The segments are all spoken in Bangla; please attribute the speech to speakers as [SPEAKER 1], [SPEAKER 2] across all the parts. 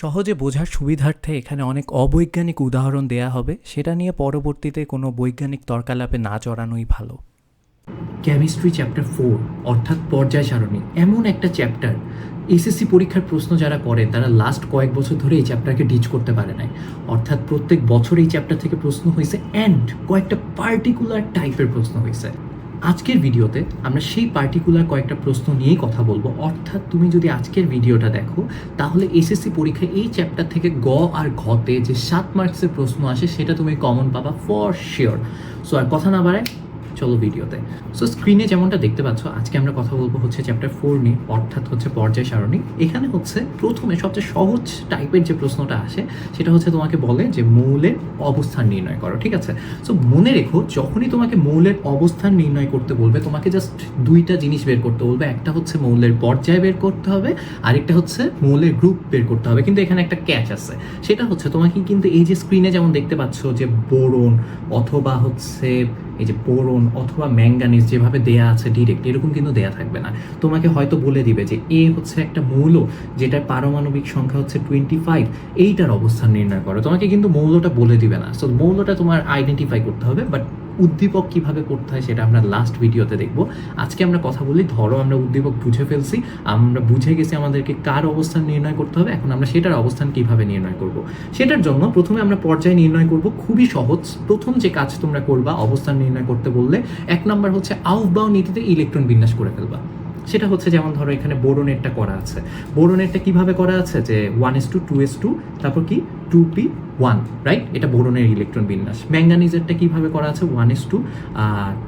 [SPEAKER 1] সহজে বোঝার সুবিধার্থে এখানে অনেক অবৈজ্ঞানিক উদাহরণ দেয়া হবে। সেটা নিয়ে পরবর্তীতে কোনো বৈজ্ঞানিক তর্কালাপে না চড়ানোই ভালো।
[SPEAKER 2] কেমিস্ট্রি চ্যাপ্টার ফোর অর্থাৎ পর্যায় সারণী। এমন একটা চ্যাপ্টার এসএসসি পরীক্ষার প্রশ্ন যারা করে, তারা লাস্ট কয়েক বছর ধরে এই চ্যাপ্টারকে ডিচ করতে পারে নাই। অর্থাৎ প্রত্যেক বছর এই চ্যাপ্টার থেকে প্রশ্ন হয়েছে অ্যান্ড কয়েকটা পার্টিকুলার টাইপের প্রশ্ন হয়েছে। আজকের ভিডিওতে আমরা সেই পার্টিকুলার কয়েকটা প্রশ্ন নিয়েই কথা বলব। অর্থাৎ তুমি যদি আজকের ভিডিওটা দেখো, তাহলে এসএসসি পরীক্ষায় এই চ্যাপ্টার থেকে গ আর ঘতে যে সাত মার্কসের প্রশ্ন আসে, সেটা তুমি কমন পাবা ফর শিওর সো আর কথা না বাড়ায় চলো ভিডিওতে। সো স্ক্রিনে যেমনটা দেখতে পাচ্ছ, আজকে আমরা কথা বলব হচ্ছে চ্যাপ্টার ফোর নিয়ে, অর্থাৎ হচ্ছে পর্যায় সারণী। এখানে হচ্ছে প্রথমে সবচেয়ে সহজ টাইপের যে প্রশ্নটা আসে, সেটা হচ্ছে তোমাকে বলে যে মৌলের অবস্থান নির্ণয় করো, ঠিক আছে? সো মনে রেখো, যখনই তোমাকে মৌলের অবস্থান নির্ণয় করতে বলবে, তোমাকে জাস্ট দুইটা জিনিস বের করতে বলবে। একটা হচ্ছে মৌলের পর্যায় বের করতে হবে, আরেকটা হচ্ছে মৌলের গ্রুপ বের করতে হবে। কিন্তু এখানে একটা ক্যাচ আছে। সেটা হচ্ছে তোমাকে কিন্তু এই যে স্ক্রিনে যেমন দেখতে পাচ্ছ যে বোরন অথবা হচ্ছে এই যে বোরন অথবা ম্যাঙ্গানিজ যেভাবে দেয়া আছে ডিরেক্ট এরকম কিন্তু দেয়া থাকবে না। তোমাকে হয়তো বলে দিবে যে এ হচ্ছে একটা মৌল যেটার পারমাণবিক সংখ্যা হচ্ছে টোয়েন্টি ফাইভ এইটার অবস্থান নির্ণয় করো। তোমাকে কিন্তু মৌলটা বলে দিবে না। সো মৌলটা তোমার আইডেন্টিফাই করতে হবে বাট উদ্দীপক কীভাবে করতে হয় সেটা আমরা লাস্ট ভিডিওতে দেখব। আজকে আমরা কথা বলি, ধরো আমরা উদ্দীপক বুঝে ফেলছি, আমরা বুঝে গেছি আমাদেরকে কার অবস্থান নির্ণয় করতে হবে, এখন আমরা সেটার অবস্থান কীভাবে নির্ণয় করব। সেটার জন্য প্রথমে আমরা পর্যায় নির্ণয় করব, খুবই সহজ। প্রথম যে কাজ তোমরা করবা, অবস্থান নির্ণয় করতে বললে, এক নম্বর হচ্ছে আউটবাউ নীতিতে ইলেকট্রন বিন্যাস করে ফেলবা। সেটা হচ্ছে যেমন ধরো এখানে বোরোনেটটা করা আছে। বোরোনেরটা কীভাবে করা আছে? যে one S two two S two তারপর কি? টু পি ওয়ান রাইট এটা বোরনের ইলেকট্রন বিন্যাস। ম্যাঙ্গানিজেরটা কীভাবে করা আছে? One S two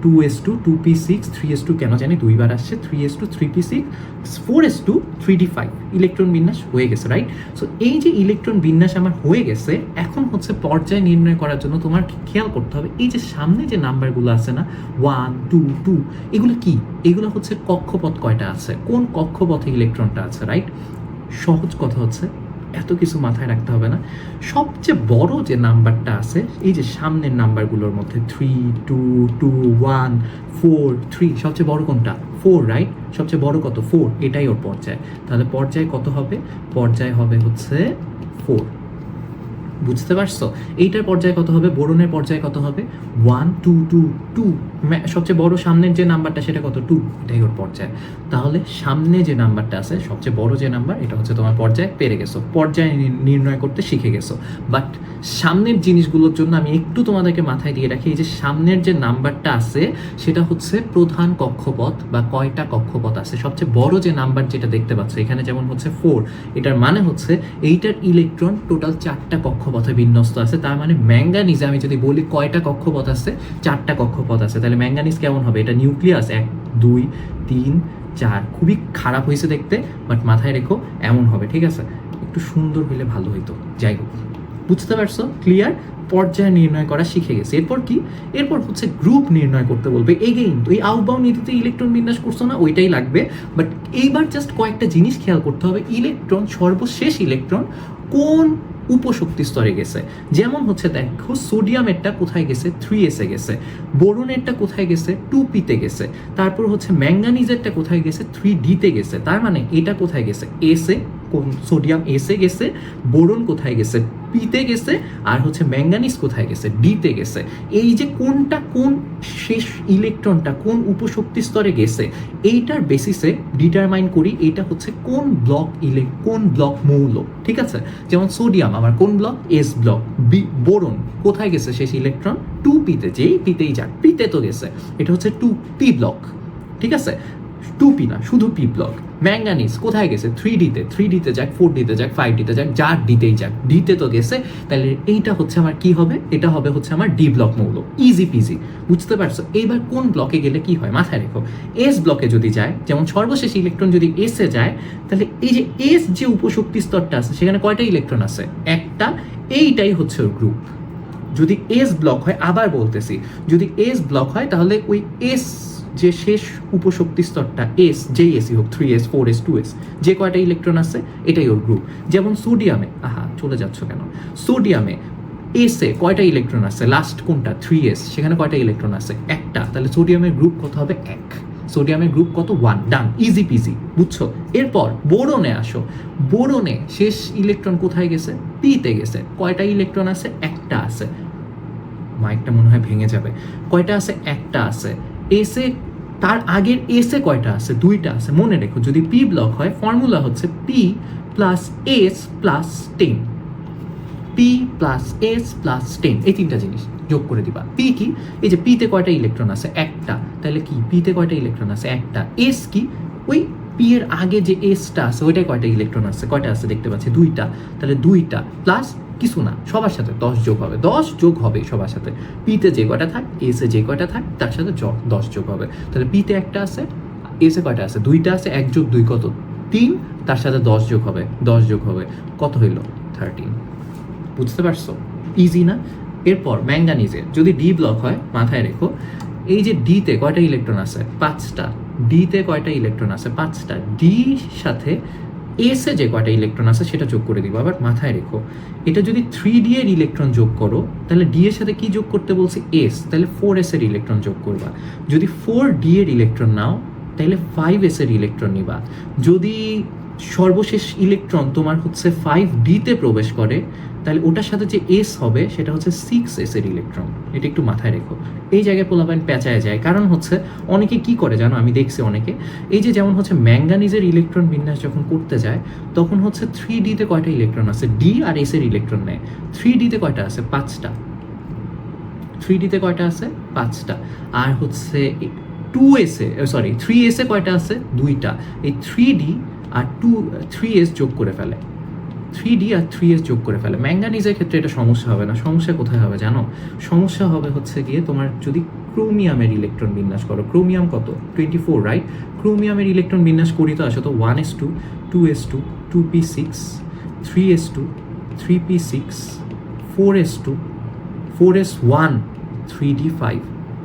[SPEAKER 2] two S two two P six three S two কেন জানি? দুইবার আসছে। Three S two three P six four S two three D five electron বিন্যাস হয়ে গেছে রাইট সো এই যে ইলেকট্রন বিন্যাস আমার হয়ে গেছে, এখন হচ্ছে পর্যায় নির্ণয় করার জন্য তোমার খেয়াল করতে হবে? এই যে সামনে যে নাম্বারগুলো আছে না ওয়ান টু টু এগুলো কি? এগুলো হচ্ছে কক্ষপথ কয়টা আছে? কোন কক্ষপথে ইলেকট্রনটা আছে রাইট সহজ কথা হচ্ছে এত কিছু মাথায় রাখতে হবে না। সবচেয়ে বড় যে নাম্বারটা আছে, এই যে সামনের নাম্বারগুলোর মধ্যে three two two one four three সবচেয়ে বড় কোনটা? ফোর রাইট সবচেয়ে বড় কত? ফোর এটাই ওর পর্যায়। তাহলে পর্যায় কত হবে? পর্যায় হবে হচ্ছে ফোর বুঝতে পারছ? এইটার পর্যায়ে কত হবে? বোরনের পর্যায়ে কত হবে? ওয়ান টু টু টু সবচেয়ে বড় সামনের যে নাম্বারটা সেটা কত? টু এটাই ওর পর্যায়ে। তাহলে সামনে যে নাম্বারটা আছে, সবচেয়ে বড় যে নাম্বার, এটা হচ্ছে তোমার পর্যায়ে, পেরে গেছো। পর্যায়ে নির্ণয় করতে শিখে গেছো। বাট সামনের জিনিসগুলোর জন্য আমি একটু তোমাদেরকে মাথায় দিয়ে রাখি, এই যে সামনের যে নাম্বারটা আছে, সেটা হচ্ছে প্রধান কক্ষপথ বা কয়টা কক্ষপথ আছে। সবচেয়ে বড় যে নাম্বার যেটা দেখতে পাচ্ছ, এখানে যেমন হচ্ছে ফোর এটার মানে হচ্ছে এইটার ইলেকট্রন টোটাল চারটা কক্ষপথে বিন্যস্ত আছে। তার মানে ম্যাঙ্গানিজে আমি যদি বলি কয়টা কক্ষপথ আছে? চারটা কক্ষপথ আছে। তাহলে ম্যাঙ্গানিজ কেমন হবে? এটা নিউক্লিয়াস। এক, দুই, তিন, চার। খুবই খারাপ হয়েছে দেখতে বাট মাথায় রেখো, এমন হবে, ঠিক আছে? একটু সুন্দর হলে ভালো হইতো। যাই হোক, বুঝতে পারছ? ক্লিয়ার পর্যায় নির্ণয় করা শিখে গেছে। এরপর কি? এরপর হচ্ছে গ্রুপ নির্ণয় করতে বলবে। এগেইন তো এই আউটবাউন্ড নীতিতে ইলেকট্রন বিন্যাস করছ না? ওইটাই লাগবে। বাট এইবার জাস্ট কয়েকটা জিনিস খেয়াল করতে হবে। ইলেকট্রন সর্বশেষ ইলেকট্রন কোন উপশক্তি স্তরে গেছে। যেমন হচ্ছে দেখো সোডিয়ামেরটা কোথায় গেছে? থ্রি এসে গেছে। বোরনেরটা কোথায় গেছে? টু পিতে গেছে। তারপর হচ্ছে ম্যাঙ্গানিজেরটা কোথায় গেছে? থ্রি ডিতে গেছে। তার মানে এটা কোথায় গেছে? এসে কোন সোডিয়াম এসে গেছে, বোরন কোথায় গেছে? পিতে গেছে আর হচ্ছে ম্যাঙ্গানিজ কোথায় গেছে? ডিতে গেছে। এই যে কোনটা কোন শেষ ইলেকট্রনটা কোন উপশক্তি স্তরে গেছে, এইটার বেসিসে ডিটারমাইন করি এটা হচ্ছে কোন ব্লক ইলে, কোন ব্লক মৌল, ঠিক আছে? যেমন সোডিয়াম আমার কোন block S block B boron কোথায় গেছে শেষ ইলেকট্রন? টু পিতে যেই পিতেই যাক। পিতে তো গেছে। এটা হচ্ছে টু পি ব্লক ঠিক আছে? টু পি না, শুধু পি ব্লক। ম্যাঙ্গানিজ কোথায় গেছে? থ্রি ডিতে থ্রি ডিতে যাক ফোর ডিতে যাক ফাইভ ডিতে যাক, যার ডিতেই যাক। ডিতে তো গেছে। তাহলে এইটা হচ্ছে আমার কি হবে? এটা হবে হচ্ছে আমার ডি ব্লক মৌল। ইজি পিজি বুঝতে পারছ? এইবার কোন ব্লকে গেলে কি হয়? মাথায় রেখো। এস ব্লকে যদি যায়, যেমন সর্বশেষ ইলেকট্রন যদি এসে যায়, তাহলে এই যে এস যে উপশক্তি স্তরটা আছে, সেখানে কয়টা ইলেকট্রন আছে? একটা। এইটাই হচ্ছে ওর গ্রুপ যদি এস ব্লক হয়, আবার বলতেছি। যদি এস ব্লক হয়, তাহলে ওই এস যে শেষ উপশক্তি স্তরটা এস যেই এসি হোক three S four S two S যে কয়টা ইলেকট্রন আছে, এটাই ওর গ্রুপ যেমন সোডিয়ামে আহা, চলে যাচ্ছ কেন? সোডিয়ামে এসে কয়টা ইলেকট্রন আছে? লাস্ট কোনটা? থ্রি এস সেখানে কয়টা ইলেকট্রন আছে? একটা। তাহলে সোডিয়ামের গ্রুপ কত হবে? এক। সোডিয়ামের গ্রুপ কত? ওয়ান ডান ইজি পিজি বুঝছ? এরপর বোরনে আসো। বোরনে শেষ ইলেকট্রন কোথায় গেছে? পিতে গেছে। কয়টা ইলেকট্রন আছে? একটা আছে। মাইকটা মনে হয় ভেঙে যাবে। কয়টা আছে? একটা আছে। এসে তার আগের এসে কয়টা আছে? দুইটা আছে। মনে রেখো, যদি পি ব্লক হয় ফর্মুলা হচ্ছে P plus S plus ten P plus S plus ten এই তিনটা জিনিস যোগ করে দিবা। পি কি? এই যে পিতে কয়টা ইলেকট্রন আছে? একটা। তাহলে কি? পিতে কয়টা ইলেকট্রন আছে? একটা। এস কি? ওই পি এর আগে যে এসটা আছে ওইটাই কয়টা ইলেকট্রন আছে? কয়টা আছে? দেখতে পাচ্ছি, দুইটা। তাহলে দুইটা প্লাস কিছু না, সবার সাথে দশ যোগ হবে, দশ যোগ হবে সবার সাথে। পিতে যে কয়টা থাক এসে যে কয়টা থাক, তার সাথে দশ যোগ হবে। তাহলে পিতে একটা আছে এসে কয়টা আছে? দুইটা আছে, এক যোগ দুই কত? তিন, তার সাথে দশ যোগ হবে, দশ যোগ হবে। কত হইল? থার্টিন বুঝতে পারছ? ইজি না? এরপর ম্যাঙ্গানিজের যদি ডি ব্লক হয়, মাথায় রেখো, এই যে ডিতে কয়টা ইলেকট্রন আছে? পাঁচটা। ডিতে কয়টা ইলেকট্রন আছে? পাঁচটা। ডি সাথে এসে যে কয়টা ইলেকট্রন আছে সেটা যোগ করে দিব, আবার মাথায় রেখো। এটা যদি থ্রি ডি এর ইলেকট্রন যোগ করো, তাহলে ডি এর সাথে কি যোগ করতে বলছে? এস তাহলে ফোর এস এর ইলেকট্রন যোগ করবা। যদি ফোর ডি এর ইলেকট্রন নাও, তাহলে ফাইভ এস এর ইলেকট্রন নিবা। যদি সর্বশেষ ইলেকট্রন তোমার হচ্ছে ফাইভ ডিতে প্রবেশ করে, তাহলে ওটার সাথে যে এস হবে, সেটা হচ্ছে সিক্স এস এর ইলেকট্রন এটা একটু মাথায় রেখো। এই জায়গায় পোলাপাইন পেঁচায় যায়। কারণ হচ্ছে, অনেকে কি করে জানো? আমি দেখছি অনেকে। এই যে যেমন হচ্ছে ম্যাঙ্গানিজের ইলেকট্রন বিন্যাস যখন করতে যায়, তখন হচ্ছে থ্রি ডিতে কয়টা ইলেকট্রন আছে? ডি আর এস এর ইলেকট্রন নেয়। থ্রি ডিতে কয়টা আছে? পাঁচটা। থ্রি ডিতে কয়টা আছে? পাঁচটা। আর হচ্ছে টু এসে সরি থ্রি এসে কয়টা আছে? দুইটা। এই থ্রি ডি আর টু থ্রি এস যোগ করে ফেলে। থ্রি ডি আর থ্রি এস যোগ করে ফেলে। ম্যাঙ্গানিজের ক্ষেত্রে এটা সমস্যা হবে না। সমস্যা কোথায় হবে জানো? সমস্যা হবে হচ্ছে গিয়ে তোমার যদি ক্রোমিয়ামের ইলেকট্রন বিন্যাস করো। ক্রোমিয়াম কত? টোয়েন্টি ফোর রাইট ক্রোমিয়ামের ইলেকট্রন বিন্যাস করি তো, আসো তো one S two two S two two P six three S two three P six four S two four S one three D five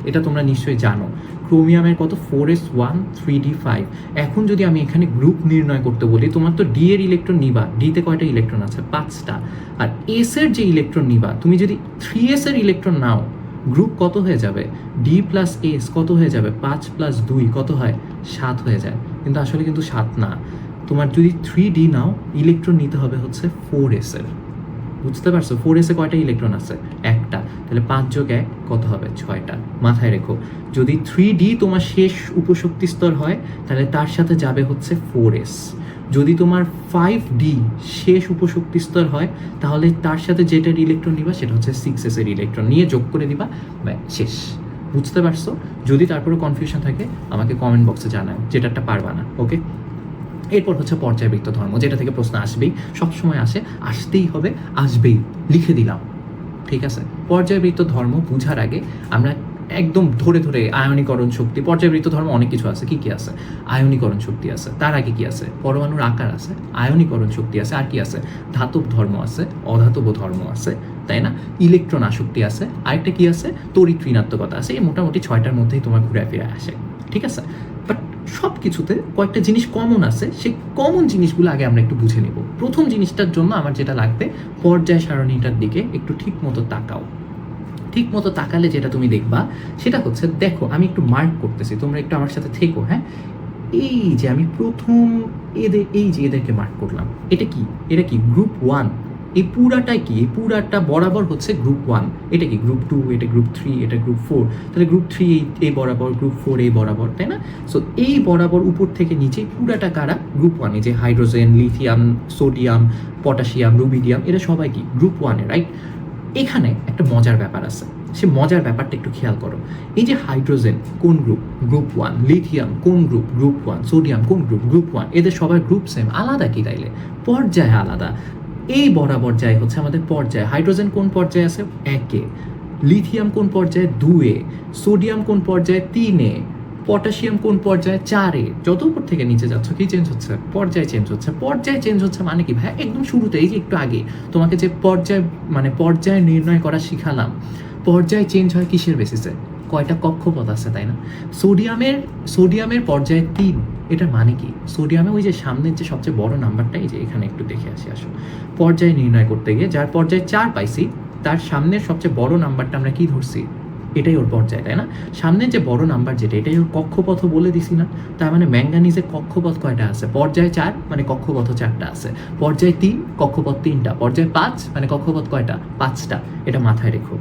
[SPEAKER 2] এটা তোমরা নিশ্চয়ই জানো। ক্রোমিয়ামের কত? Four S one three D five এখন যদি আমি এখানে গ্রুপ নির্ণয় করতে বলি, তোমার তো ডি এর ইলেকট্রন নিবা ডিতে কয়টা ইলেকট্রন আছে? পাঁচটা। আর এস এর যে ইলেকট্রন নিবা, তুমি যদি থ্রি এস এর ইলেকট্রন নাও গ্রুপ কত হয়ে যাবে? ডি প্লাস এস কত হয়ে যাবে? পাঁচ প্লাস দুই কত হয়? সাত হয়ে যায়। কিন্তু আসলে কিন্তু সাত না। তোমার যদি থ্রি ডি নাও ইলেকট্রন নিতে হবে হচ্ছে ফোর এস এর। বুঝতে পারছ? ফোর এসে কয়টা ইলেকট্রন আছে? একটা। তাহলে পাঁচ যোগ এক কত হবে? ছয়টা। মাথায় রেখো। যদি থ্রি ডি তোমার শেষ উপশক্তি স্তর হয় তাহলে তার সাথে যাবে হচ্ছে ফোর এস যদি তোমার ফাইভ ডি শেষ উপশক্তি স্তর হয় তাহলে তার সাথে যেটার ইলেকট্রন নিবা সেটা হচ্ছে সিক্স এস এর ইলেকট্রন নিয়ে যোগ করে দিবা ব্যাস, শেষ। বুঝতে পারছ? যদি তারপরে কনফিউশন থাকে আমাকে কমেন্ট বক্সে জানাও যেটাটা পারবা না ওকে এরপর হচ্ছে পর্যায়বৃত্ত ধর্ম, যেটা থেকে প্রশ্ন আসবেই। সবসময় আসে, আসতেই হবে, আসবেই, লিখে দিলাম। ঠিক আছে? পর্যায়বৃত্ত ধর্ম বুঝার আগে আমরা একদম ধরে ধরে আয়নীকরণ শক্তি, পর্যায়বৃত্ত ধর্ম অনেক কিছু আছে। কি কি আছে? আয়নীকরণ শক্তি আছে। তার আগে কি আছে? পরমাণুর আকার আছে, আয়নীকরণ শক্তি আছে, আর কি আছে? ধাতব ধর্ম আছে, অধাতব ধর্ম আছে, তাই না? ইলেকট্রন আসক্তি আছে, আরেকটা কি আছে? তড়িৎ ঋণাত্মকতা আছে। এই মোটামুটি ছয়টার মধ্যেই তোমার ঘুরে ফিরে আসে। ঠিক আছে? সব কিছুতে কয়েকটা জিনিস কমন আছে। সেই কমন জিনিসগুলো আগে আমরা একটু বুঝে নেব। প্রথম জিনিসটার জন্য আমার যেটা লাগবে, পর্যায় সারণীটার দিকে একটু ঠিক মতো তাকাও। ঠিক মতো তাকালে যেটা তুমি দেখবা, সেটা হচ্ছে, দেখো, আমি একটু মার্ক করতেছি, তোমরা একটু আমার সাথে থেকো হ্যাঁ? এই যে আমি প্রথম এদের, এই যে এদেরকে মার্ক করলাম, এটা কি? এটা কি? গ্রুপ ওয়ান এই পুরাটাই কি? এই পুরাটা বরাবর হচ্ছে গ্রুপ ওয়ান এটা কি গ্রুপ টু এটা গ্রুপ থ্রি এটা গ্রুপ ফোর তাহলে গ্রুপ থ্রি এই বরাবর গ্রুপ ফোর এই বরাবর, তাই না? সো এই বরাবর উপর থেকে নিচে পুরাটা কারা? গ্রুপ ওয়ানে যে hydrogen lithium sodium potassium rubidium এরা সবাই কি? গ্রুপ ওয়ানে রাইট এখানে একটা মজার ব্যাপার আছে। সে মজার ব্যাপারটা একটু খেয়াল করো। এই যে হাইড্রোজেন কোন গ্রুপ গ্রুপ ওয়ান লিথিয়াম কোন গ্রুপ গ্রুপ ওয়ান সোডিয়াম কোন গ্রুপ গ্রুপ ওয়ান এদের সবার গ্রুপ সেম আলাদা কি তাইলে? পর্যায়ে আলাদা। এই বরাবর যায় হচ্ছে আমাদের পর্যায়ে। হাইড্রোজেন কোন পর্যায়ে আছে? একে লিথিয়াম কোন পর্যায়ে? দুয়ে সোডিয়াম কোন পর্যায়ে? তিনে পটাশিয়াম কোন পর্যায়ে? চারে যত উপর থেকে নিচে যাচ্ছ, কি চেঞ্জ হচ্ছে? পর্যায়ে চেঞ্জ হচ্ছে। পর্যায়ে চেঞ্জ হচ্ছে মানে কি ভাই একদম শুরুতে, এই যে একটু আগে তোমাকে যে পর্যায় মানে পর্যায় নির্ণয় করা শিখালাম, পর্যায় চেঞ্জ হয় কিসের বেসিসে কয়টা কক্ষপথ আছে, তাই না? সোডিয়ামের সোডিয়ামের পর্যায়ে তিন। এটার মানে কি? সোডিয়ামে ওই যে সামনের যে সবচেয়ে বড় নাম্বারটা এই যে এখানে একটু দেখে আসি, আসো। পর্যায় নির্ণয় করতে গিয়ে যার পর্যায়ে চার পাইছি, তার সামনের সবচেয়ে বড় নাম্বারটা আমরা কি ধরছি? এটাই ওর পর্যায়, তাই না? সামনের যে বড় নাম্বার যেটা, এটাই ওর কক্ষপথ বলে দিছি না। তার মানে ম্যাঙ্গানিজের কক্ষপথ কয়টা আছে? পর্যায় চার মানে কক্ষপথ চারটা আছে। পর্যায় তিন, কক্ষপথ তিনটা। পর্যায় পাঁচ মানে কক্ষপথ কয়টা? পাঁচটা। এটা মাথায় রেখো।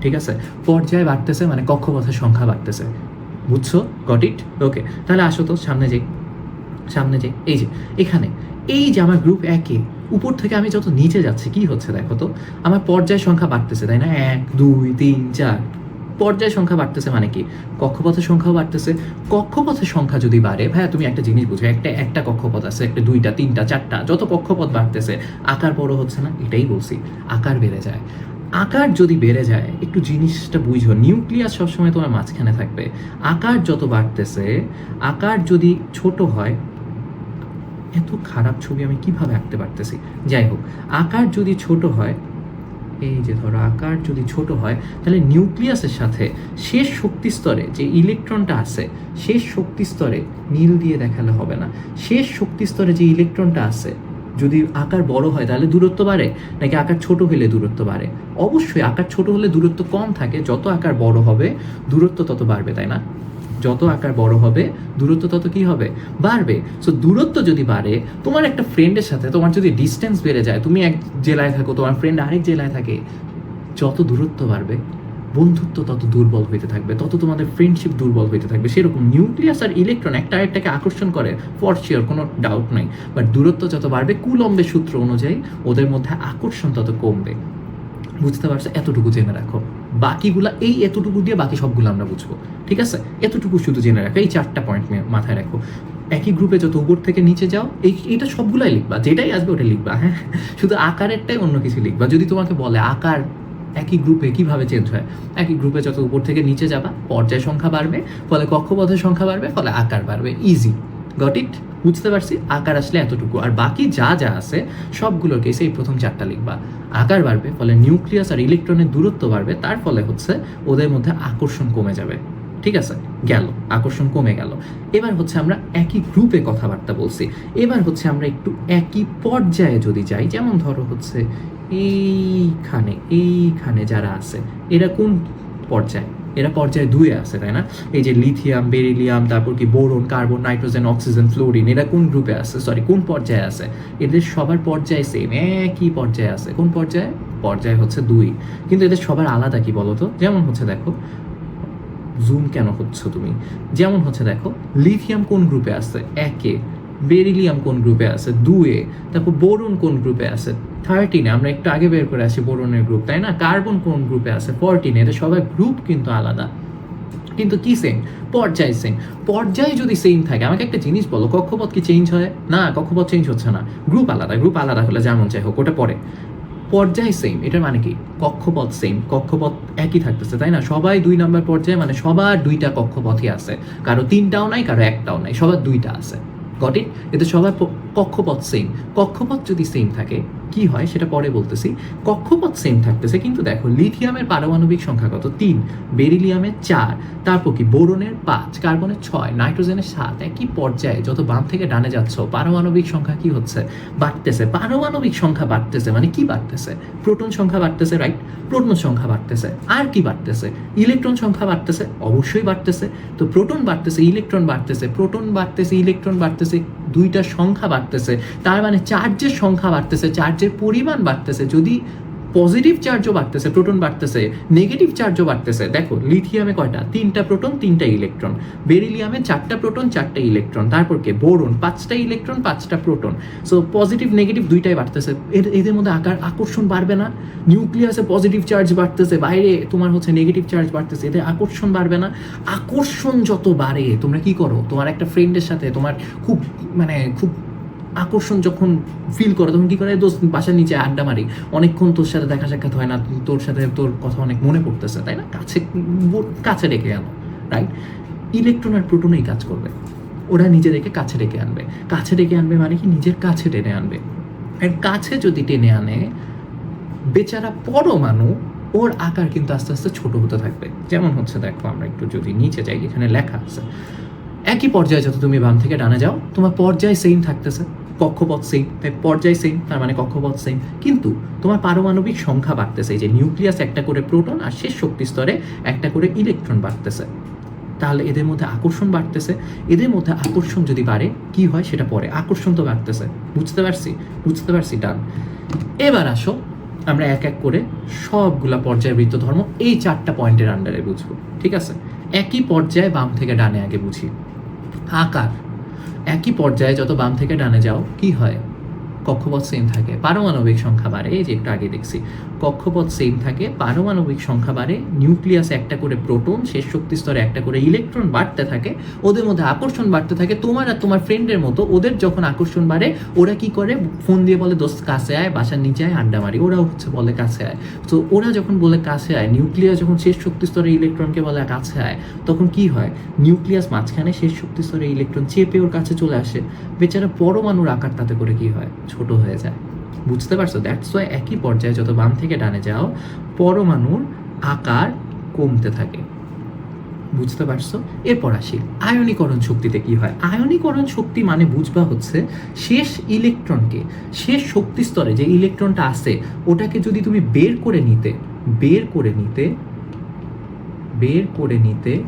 [SPEAKER 2] ঠিক আছে? পর্যায় বাড়তেছে মানে কক্ষপথের সংখ্যা বাড়তেছে। বুঝছ? গট ইট ওকে তাহলে আসো তো, সামনে যাই। সামনে যাই। এই যে, এখানে। এই যে আমার গ্রুপ একে, উপর থেকে আমি যত নিচে যাচ্ছি, কি হচ্ছে দেখো তো? আমার পর্যায় সংখ্যা বাড়তেছে, তাই না? এক, দুই, তিন, চার। পর্যায় সংখ্যা বাড়তেছে মানে কি? কক্ষপথের সংখ্যাও বাড়তেছে। কক্ষপথের সংখ্যা যদি বাড়ে, ভাইয়া তুমি একটা জিনিস বুঝো, একটা একটা কক্ষপথ আছে, একটা দুইটা, তিনটা, চারটা, যত কক্ষপথ বাড়তেছে, আকার বড় হচ্ছে না? এটাই বলছি, আকার বেড়ে যায়। আকার যদি বেড়ে যায়, একটু জিনিসটা বুঝো, নিউক্লিয়াস সবসময় তোমার মাঝখানে থাকবে। আকার যত বাড়তেছে, আকার যদি ছোট হয়, এত খারাপ ছবি আমি কীভাবে আঁকতে পারতেছি? যাই হোক, আকার যদি ছোট হয়, এই যে ধরো আকার যদি ছোট হয়, তাহলে নিউক্লিয়াসের সাথে শেষ শক্তি স্তরে যে ইলেকট্রনটা আছে, শেষ শক্তি স্তরে নীল দিয়ে দেখালে হবে না। শেষ শক্তি স্তরে যে ইলেকট্রনটা আছে যদি আকার বড় হয় তাহলে দূরত্ব বাড়ে, নাকি আকার ছোট হলে দূরত্ব বাড়ে? অবশ্যই আকার ছোট হলে দূরত্ব কম থাকে, যত আকার বড় হবে, দূরত্ব তত বাড়বে, তাই না? যত আকার বড় হবে, দূরত্ব তত কি হবে? বাড়বে। সো দূরত্ব যদি বাড়ে, তোমার একটা ফ্রেন্ডের সাথে তোমার যদি ডিস্টেন্স বেড়ে যায়, তুমি এক জেলায় থাকো, তোমার ফ্রেন্ড আরেক জেলায় থাকে, যত দূরত্ব বাড়বে বন্ধুত্ব তত দুর্বল হইতে থাকবে, তত তোমাদের ফ্রেন্ডশিপ দুর্বল হইতে থাকবে। সেরকম নিউক্লিয়াস আর ইলেকট্রন একটা আরেকটাকে আকর্ষণ করে ফর শিওর কোনো ডাউট নাই। বাট দূরত্ব যত বাড়বে, কুলম্বের সূত্র অনুযায়ী ওদের মধ্যে আকর্ষণ তত কমবে। বুঝতে পারছ? এতটুকু জেনে রাখো। বাকিগুলা, এই এতটুকু দিয়ে বাকি সবগুলো আমরা বুঝব। ঠিক আছে? এতটুকু শুধু জেনে রাখো। এই চারটা পয়েন্ট মাথায় রাখো। একই গ্রুপে যত উপর থেকে নিচে যাও, এই এটা সবগুলাই লিখবা। যেটাই আসবে ওটা লিখবা। হ্যাঁ? শুধু আকারেরটাই অন্য কিছু লিখবা। যদি তোমাকে বলে আকার একই গ্রুপে কীভাবে চেঞ্জ হয়? একই গ্রুপে যত উপর থেকে নিচে যাবা, পর্যায় সংখ্যা বাড়বে, ফলে কক্ষপথের সংখ্যা বাড়বে, ফলে আকার বাড়বে। ইজি গট ইট বুঝতে পারছি? আকার আসলে এতটুকু। আর বাকি যা যা আছে সবগুলোর কেসে এই প্রথম চারটা লিখবা। আকার বাড়বে, ফলে নিউক্লিয়াস আর ইলেকট্রনের দূরত্ব বাড়বে, তার ফলে হচ্ছে ওদের মধ্যে আকর্ষণ কমে যাবে। ঠিক আছে? গেল। আকর্ষণ কমে গেল। এবার হচ্ছে আমরা একই গ্রুপে কথাবার্তা বলছি। এবার হচ্ছে আমরা একটু একই পর্যায়ে যদি যাই, যেমন ধরো হচ্ছে এইখানে এইখানে যারা আছে, এরা কোন পর্যায়ে? এরা পর্যায়ে দুয়ে আছে, তাই না? এই যে লিথিয়াম, বেরিলিয়াম, তারপর কি boron, carbon, nitrogen, oxygen, fluorine, এরা কোন গ্রুপে আছে? সরি কোন পর্যায়ে আছে? এদের সবার পর্যায়ে সেম একই পর্যায়ে আছে। কোন পর্যায়ে? পর্যায় হচ্ছে দুই। কিন্তু এদের সবার আলাদা কি বলতো? যেমন হচ্ছে দেখো জুম কেন হচ্ছে তুমি? যেমন হচ্ছে দেখো, লিথিয়াম কোন গ্রুপে আছে? একে। বেরিলিয়াম কোন গ্রুপে আছে? দুয়ে। তারপর বোরন কোন গ্রুপে আছে? থার্টিনে। আমরা একটু আগে বের করে আসি বোরনের গ্রুপ, তাই না? কার্বন কোন গ্রুপে আছে? ফোরটিনে। এদের সবাই গ্রুপ কিন্তু আলাদা। কিন্তু কি সেম পর্যায় সেম পর্যায় যদি সেম থাকে, আমাকে একটা জিনিস বলো, কক্ষপথ কি চেঞ্জ হয়? না, কক্ষপথ চেঞ্জ হচ্ছে না। গ্রুপ আলাদা গ্রুপ আলাদা হলে যেমন চাই হোক, ওটা পরে। পর্যায় সেম এটার মানে কি? কক্ষপথ সেম কক্ষপথ একই থাকতেছে, তাই না? সবাই দুই নম্বর পর্যায়ে মানে সবার দুইটা কক্ষপথই আছে। কারও তিনটাও নাই, কারও একটাও নাই, সবার দুইটা আছে। ইট এতে সবাই কক্ষপথ সেম কক্ষপথ যদি সেম থাকে, কি হয় সেটা পরে বলতেছি। কক্ষপথ সেম থাকতেছে কিন্তু দেখো লিথিয়ামের পারমাণবিক সংখ্যা কত? তিন। বেরিলিয়ামের চার। তারপর কি? বোরনের পাঁচ। কার্বনের ছয়। নাইট্রোজেনের সাত। একই পর্যায়ে যত বাম থেকে ডানে যাচ্ছ, পারমাণবিক সংখ্যা কি হচ্ছে? বাড়তেছে। পারমাণবিক সংখ্যা বাড়তেছে মানে কি বাড়তেছে? প্রোটন সংখ্যা বাড়তেছে রাইট প্রোটন সংখ্যা বাড়তেছে। আর কি বাড়তেছে? ইলেকট্রন সংখ্যা বাড়তেছে, অবশ্যই বাড়তেছে। তো প্রোটন বাড়তেছে, ইলেকট্রন বাড়তেছে। প্রোটন বাড়তেছে, ইলেকট্রন বাড়তেছে দুইটা সংখ্যা বাড়তেছে। তার মানে চার্জের সংখ্যা বাড়তেছে চার্জের পরিমাণ বাড়তেছে। যদি পজিটিভ চার্জও বাড়তেছে, প্রোটন বাড়তেছে, নেগেটিভ চার্জও বাড়তেছে। দেখো, লিথিয়ামে কয়টা? তিনটা প্রোটন, তিনটা ইলেকট্রন। বেরিলিয়ামে চারটা প্রোটন, চারটা ইলেকট্রন। তারপর কে? বোরন, পাঁচটা ইলেকট্রন, পাঁচটা প্রোটন। সো পজিটিভ নেগেটিভ দুইটাই বাড়তেছে। এর, এদের মধ্যে আকার, আকর্ষণ বাড়বে না। নিউক্লিয়াসে পজিটিভ চার্জ বাড়তেছে, বাইরে তোমার হচ্ছে নেগেটিভ চার্জ বাড়তেছে, এদের আকর্ষণ বাড়বে না। আকর্ষণ যত বাড়ে, তোমরা কি করো? তোমার একটা ফ্রেন্ডের সাথে তোমার খুব মানে খুব আকর্ষণ যখন ফিল করে, তখন কি করে? দোস্ত, বাসার নিচে আড্ডা মারি। অনেকক্ষণ তোর সাথে দেখা সাক্ষাৎ হয় না, তোর সাথে তোর কথা অনেক মনে পড়তেছে, তাই না? কাছে কাছে ডেকে আনো রাইট ইলেকট্রন আর প্রোটনেই কাজ করবে। ওরা নিজেদেরকে কাছে ডেকে আনবে। কাছে ডেকে আনবে মানে কি? নিজের কাছে টেনে আনবে। আর কাছে যদি টেনে আনে, বেচারা পরমাণু ওর আকার কিন্তু আস্তে আস্তে ছোট হতে থাকবে। যেমন হচ্ছে, দেখো, আমরা একটু যদি নিচে যাই, এখানে লেখা আছে। একই পর্যায়ে যত তুমি বাম থেকে ডানে যাও, তোমার পর্যায় সেম থাকতেছে। কক্ষপথ সেম তাই পর্যায় সেম তার মানে কক্ষপথ সেম কিন্তু তোমার পারমাণবিক সংখ্যা বাড়তেছে যে নিউক্লিয়াস একটা করে প্রোটন আর শেষ শক্তি স্তরে একটা করে ইলেকট্রন বাড়তেছে। তাহলে এদের মধ্যে আকর্ষণ বাড়তেছে। এদের মধ্যে আকর্ষণ যদি বাড়ে, কি হয় সেটা পরে। আকর্ষণ তো বাড়তেছে। বুঝতে পারছি? বুঝতে পারছি ডান এবার আসো, আমরা এক এক করে সবগুলা পর্যায়বৃত্ত ধর্ম এই চারটা পয়েন্টের আন্ডারে বুঝব। ঠিক আছে? একই পর্যায়ে বাম থেকে ডানে আগে বুঝি। আকার একই পর্যায়ে যত বাম থেকে ডানে যাও, কি হয়? কক্ষপথ সেম থাকে। পারমাণবিক সংখ্যা বাড়ে, এই যে একটু আগে দেখছি। কক্ষপথ সেম থাকে, পারমাণবিক সংখ্যা বাড়ে নিউক্লিয়াসে একটা করে প্রোটন শেষ শক্তি স্তরে একটা করে ইলেকট্রন বাড়তে থাকে, ওদের মধ্যে আকর্ষণ বাড়তে থাকে, তোমার আর তোমার ফ্রেন্ডের মতো, ওদের যখন আকর্ষণ বাড়ে, ওরা কি করে? ফোন দিয়ে বলে, দোস্ত, কাছে আয়, বাসার নিচে আয়, আড্ডা মারি। ওরাও হচ্ছে বলে, কাছে আয়। তো ওরা যখন বলে, কাছে আয় নিউক্লিয়াস যখন শেষ শক্তি স্তরে ইলেকট্রনকে বলে, কাছে আয়, তখন কি হয়? নিউক্লিয়াস মাঝখানে শেষ শক্তি স্তরে ইলেকট্রন চেপে ওর কাছে চলে আসে। বেচারা পরমাণুর আকার তাতে করে কি হয়? ছোট হয়ে যায়। বুঝতে পারছ? দ্যাটস ওয়াই একই পর্যায়ে যত বাম থেকে ডানে যাও, পরমাণুর আকার কমতে থাকে। বুঝতে পারছ? এরপর আসি। আয়নীকরণ শক্তিতে কি হয়? আয়নীকরণ শক্তি মানে বুঝবা হচ্ছে শেষ ইলেকট্রনকে, শেষ শক্তি স্তরে যে ইলেকট্রনটা আছে, ওটাকে যদি তুমি বের করে নিতে, বের করে নিতে, বের করে নিতে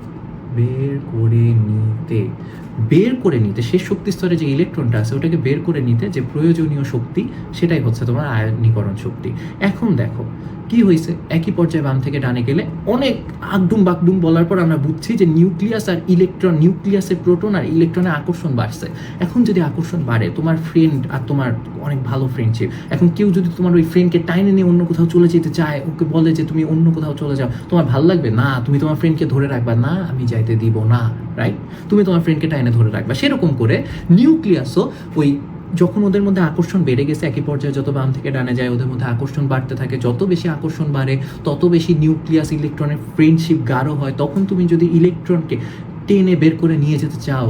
[SPEAKER 2] বের করে নিতে, বের করে নিতে, শেষ শক্তি স্তরে যে ইলেকট্রনটা আছে ওটাকে বের করে নিতে যে প্রয়োজনীয় শক্তি, সেটাই হচ্ছে তোমার আয়নীকরণ শক্তি। এখন দেখো কি হয়েছে? একই পর্যায়ে বাম থেকে ডানে গেলে অনেক আগডুম বাগডুম বলার পর আমরা বুঝছি যে নিউক্লিয়াস আর ইলেকট্রন, নিউক্লিয়াসের প্রোটন আর ইলেকট্রনের আকর্ষণ বাড়ছে। এখন যদি আকর্ষণ বাড়ে, তোমার ফ্রেন্ড আর তোমার অনেক ভালো ফ্রেন্ডশিপ এখন কেউ যদি তোমার ওই ফ্রেন্ডকে টাইনে নিয়ে অন্য কোথাও চলে যেতে চায়, ওকে বলে যে তুমি অন্য কোথাও চলে যাও, তোমার ভালো লাগবে? না, তুমি তোমার ফ্রেন্ডকে ধরে রাখবা। না, আমি যাইতে দিব না রাইট তুমি তোমার ফ্রেন্ডকে টাইনে ধরে রাখবা। সেরকম করে নিউক্লিয়াসও ওই যখন ওদের মধ্যে আকর্ষণ বেড়ে গেছে, একই পর্যায়ে যত বাম থেকে ডানে যায়, ওদের মধ্যে আকর্ষণ বাড়তে থাকে। যত বেশি আকর্ষণ বাড়ে, তত বেশি নিউক্লিয়াস, ইলেকট্রনের ফ্রেন্ডশিপ গাঢ় হয়। তখন তুমি যদি ইলেকট্রনকে টেনে বের করে নিয়ে যেতে চাও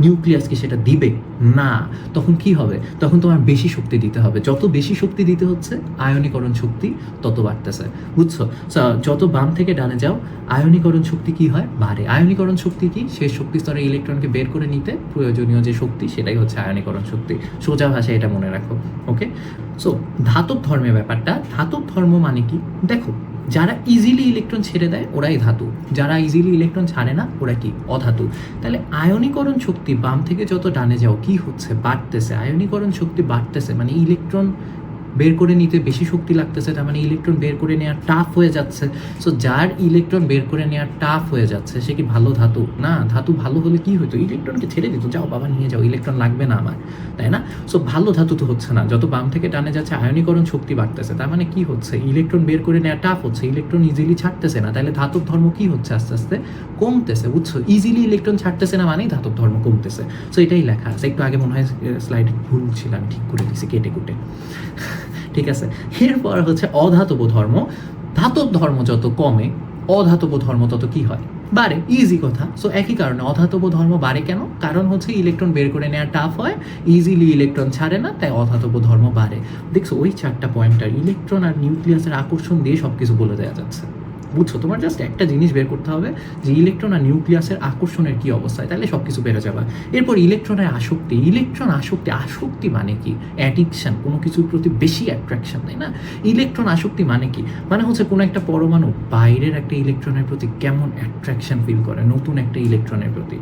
[SPEAKER 2] নিউক্লিয়াসকে সেটা দিবে? না। তখন কি হবে? তখন তোমার বেশি শক্তি দিতে হবে। যত বেশি শক্তি দিতে হচ্ছে, আয়নীকরণ শক্তি তত বাড়তেছে। বুঝছ? যত বাম থেকে ডানে যাও, আয়নীকরণ শক্তি কি হয়? বাড়ে। আয়নীকরণ শক্তি কি? সেই শক্তি স্তরে ইলেকট্রনকে বের করে নিতে প্রয়োজনীয় যে শক্তি, সেটাই হচ্ছে আয়নীকরণ শক্তি। সোজা ভাষায় এটা মনে রাখো ওকে সো ধাতব ধর্মের ব্যাপারটা। ধাতব ধর্ম মানে কি? দেখো যারা ইজিলি ইলেকট্রন ছেড়ে দেয়, ওরাই ধাতু। যারা ইজিলি ইলেকট্রন ছাড়ে না, ওরা কি? অধাতু। তাহলে আয়নীকরণ শক্তি বাম থেকে যত ডানে যাও, কি হচ্ছে? বাড়তেছে। আয়নীকরণ শক্তি বাড়তেছে মানে ইলেকট্রন বের করে নিতে বেশি শক্তি লাগতেছে, তার মানে ইলেকট্রন বের করে নেওয়া টাফ হয়ে যাচ্ছে। সো যার ইলেকট্রন বের করে নেওয়া টাফ হয়ে যাচ্ছে, সে কি ভালো ধাতু? না, ধাতু ভালো হলে কি হতো ইলেকট্রনকে ছেড়ে দিত, যাও বাবা, নিয়ে যাও ইলেকট্রন লাগবে না আমার, তাই না? সো ভালো ধাতু তো হচ্ছে না, যত বাম থেকে টানে যাচ্ছে, আয়নীকরণ শক্তি বাড়তেছে, তার মানে কি হচ্ছে? ইলেকট্রন বের করে নেওয়া টাফ হচ্ছে ইলেকট্রন ইজিলি ছাড়তেছে না, তাহলে ধাতব ধর্ম কি হচ্ছে আস্তে আস্তে? কমতেছে, বুঝছ? ইজিলি ইলেকট্রন ছাড়তেছে না মানেই ধাতব ধর্ম কমতেছে। সো এটাই লেখা আছে, একটু আগে মনে হয় স্লাইড ভুল ছিল আমি ঠিক করে দিছি, কেটে কুটে। ঠিক আছে? এরপর হচ্ছে অধাতব ধর্ম। ধাতব ধর্ম যত কমে, অধাতব ধর্ম তত কি হয়? বাড়ে। ইজি কথা। সো একই কারণে অধাতব ধর্ম বাড়ে কেন? কারণ হচ্ছে ইলেকট্রন বের করে নেওয়া টাফ হয়। ইজিলি ইলেকট্রন ছাড়ে না, তাই অধাতব ধর্ম বাড়ে। দেখছ, ওই চারটা পয়েন্টটা ইলেকট্রন আর নিউক্লিয়াসের আকর্ষণ দিয়ে সব কিছু বলে দেওয়া যাচ্ছে। বুঝছ? তোমার জাস্ট একটা জিনিস বের করতে হবে যে ইলেকট্রন আর নিউক্লিয়াসের আকর্ষণের কি অবস্থায়? তাহলে সব কিছু বেরো যাবে। এরপর ইলেকট্রনের আসক্তি। ইলেকট্রন আসক্তি আসক্তি মানে কি? অ্যাডিকশান কোনো কিছুর প্রতি বেশি অ্যাট্রাকশান তাই না? ইলেকট্রন আসক্তি মানে কি? মানে হচ্ছে কোনো একটা পরমাণু বাইরের একটা ইলেকট্রনের প্রতি কেমন অ্যাট্রাকশান ফিল করে? নতুন একটা ইলেকট্রনের প্রতি।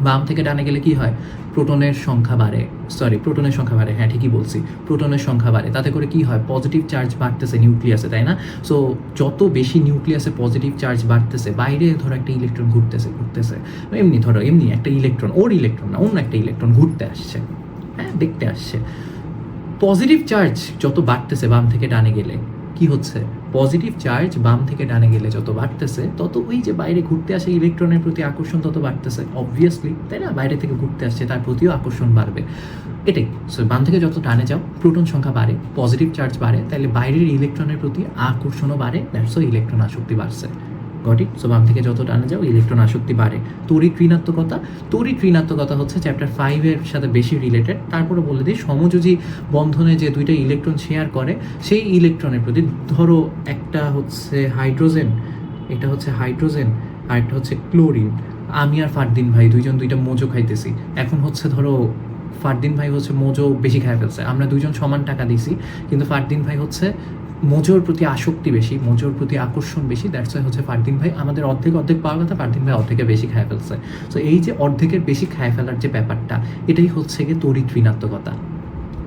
[SPEAKER 2] বাম থেকে ডানে গেলে কি হয়? প্রোটনের সংখ্যা বাড়ে। সরি প্রোটনের সংখ্যা বাড়ে। হ্যাঁ ঠিকই বলছি। প্রোটনের সংখ্যা বাড়ে। তাতে করে কি হয়? পজিটিভ চার্জ বাড়তেছে নিউক্লিয়াসে তাই না? সো যত বেশি নিউক্লিয়াসে পজিটিভ চার্জ বাড়তেছে, বাইরে ধরো একটা ইলেকট্রন ঘুরতেছে ঘুরতেছে। এমনি ধরো, এমনি একটা ইলেকট্রন ওর ইলেকট্রন না, অন্য একটা ইলেকট্রন ঘুরতে আসছে। হ্যাঁ দেখতে আসছে। পজিটিভ চার্জ যত বাড়তেছে বাম থেকে ডানে গেলে কি হচ্ছে? পজিটিভ চার্জ বাম থেকে ডানে গেলে যত বাড়তেছে, তত ওই যে বাইরে ঘুরতে আসে ইলেকট্রনের প্রতি আকর্ষণ তত বাড়তেছে। অবভিয়াসলি তাই না? বাইরে থেকে ঘুরতে আসছে, তার প্রতিও আকর্ষণ বাড়বে। এটাই। সো বাম থেকে যত ডানে যাও, প্রোটন সংখ্যা বাড়ে, পজিটিভ চার্জ বাড়ে তাহলে বাইরের ইলেকট্রনের প্রতি আকর্ষণও বাড়ে দ্যাটসও ইলেকট্রন আসক্তি বাড়ছে। গটি সো বাম থেকে যত টানে যাও ইলেকট্রন আসক্তি বাড়ে। তড়িৎ ঋণাত্মকতা। তড়িৎ ঋণাত্মকতা হচ্ছে চ্যাপ্টার ফাইভের সাথে বেশি রিলেটেড তারপরে বলে দিই, সমযোজী বন্ধনে যে দুইটা ইলেকট্রন শেয়ার করে, সেই ইলেকট্রনের প্রতি ধরো একটা হচ্ছে হাইড্রোজেন এটা হচ্ছে হাইড্রোজেন আর একটা হচ্ছে ক্লোরিন আমি আর ফারদিন ভাই দুইজন দুইটা মোজো খাইতেছি। এখন হচ্ছে ধরো ফারদিন ভাই হচ্ছে মোজো বেশি খায় ফেলছে। আমরা দুজন সমান টাকা দিছি, কিন্তু ফারদিন ভাই হচ্ছে মোজোর প্রতি আসক্তি বেশি, মোজোর প্রতি আকর্ষণ বেশি দ্যাটস ওয়াই হচ্ছে ফারদিন ভাই আমাদের অর্ধেক অর্ধেক পাওয়ার কথা ফারদিন ভাই অর্ধেকের বেশি খায় ফেলছে। তো এই যে অর্ধেকের বেশি খায় ফেলার যে ব্যাপারটা, এটাই হচ্ছে গিয়ে তড়িৎ ঋণাত্মকতা।